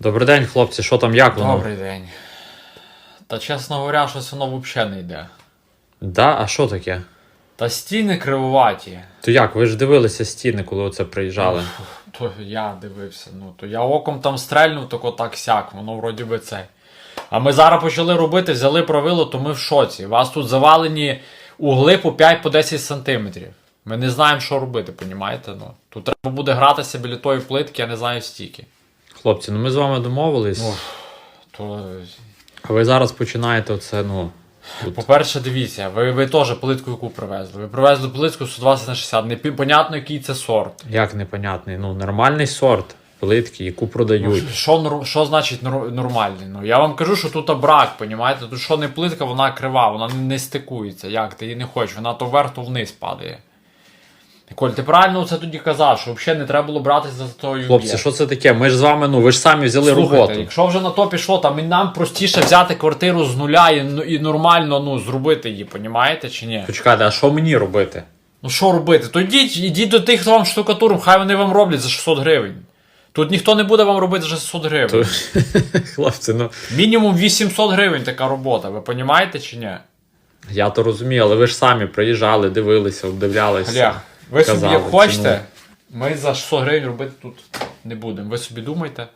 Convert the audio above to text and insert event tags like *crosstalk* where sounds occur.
Добрий день, хлопці, що там, як воно? Добрий день. Та чесно говоря, щось воно взагалі не йде. Да? А що таке? Та стіни кривуваті. То як? Ви ж дивилися стіни, коли оце приїжджали. То я дивився, ну то я оком там стрельнув, так отак сяк, воно вроді би це. А ми зараз почали робити, взяли правило, то ми в шоці. У вас тут завалені угли по 5 по 10 сантиметрів. Ми не знаємо, що робити, понімаєте? Ну, тут треба буде гратися біля тої плитки, я не знаю стільки. Хлопці, ну ми з вами домовились. Ну, То А ви зараз починаєте оце, ну. Тут. По-перше, дивіться, ви, ви теж плитку яку привезли. Ви привезли плитку 120 на 60. Не пі- понятно, який це сорт. Як непонятний? Ну, нормальний сорт плитки, яку продають. Ну, що, що значить нормальний? Ну, я вам кажу, що тут брак, понімаєте? Тут що не плитка, вона крива, вона не, не стикується. Як ти її не хочеш? Вона то вверх, то вниз падає. Коль, ти правильно це тоді казав, що взагалі не треба було братися за тою. Хлопці, що це таке? Ми ж з вами, ну ви ж самі взяли Слухайте, роботу. якщо вже на то пішло, там і нам простіше взяти квартиру з нуля і, і нормально ну, зробити її, понімаєте чи ні? Почекайте, а що мені робити? Ну що робити? То йдіть, йдіть до тих, хто вам штукатуром, хай вони вам роблять за 600 гривень. Тут ніхто не буде вам робити за 600 гривень. То... *laughs* Хлопці, ну Мінімум 800 гривень така робота, ви розумієте чи ні? я то розумію, але ви ж самі приїжджали, дивилися, обдивлялися. Олег, ви собі Казали, як хочете, ми за 600 гривень робити тут не будемо. Ви собі думайте.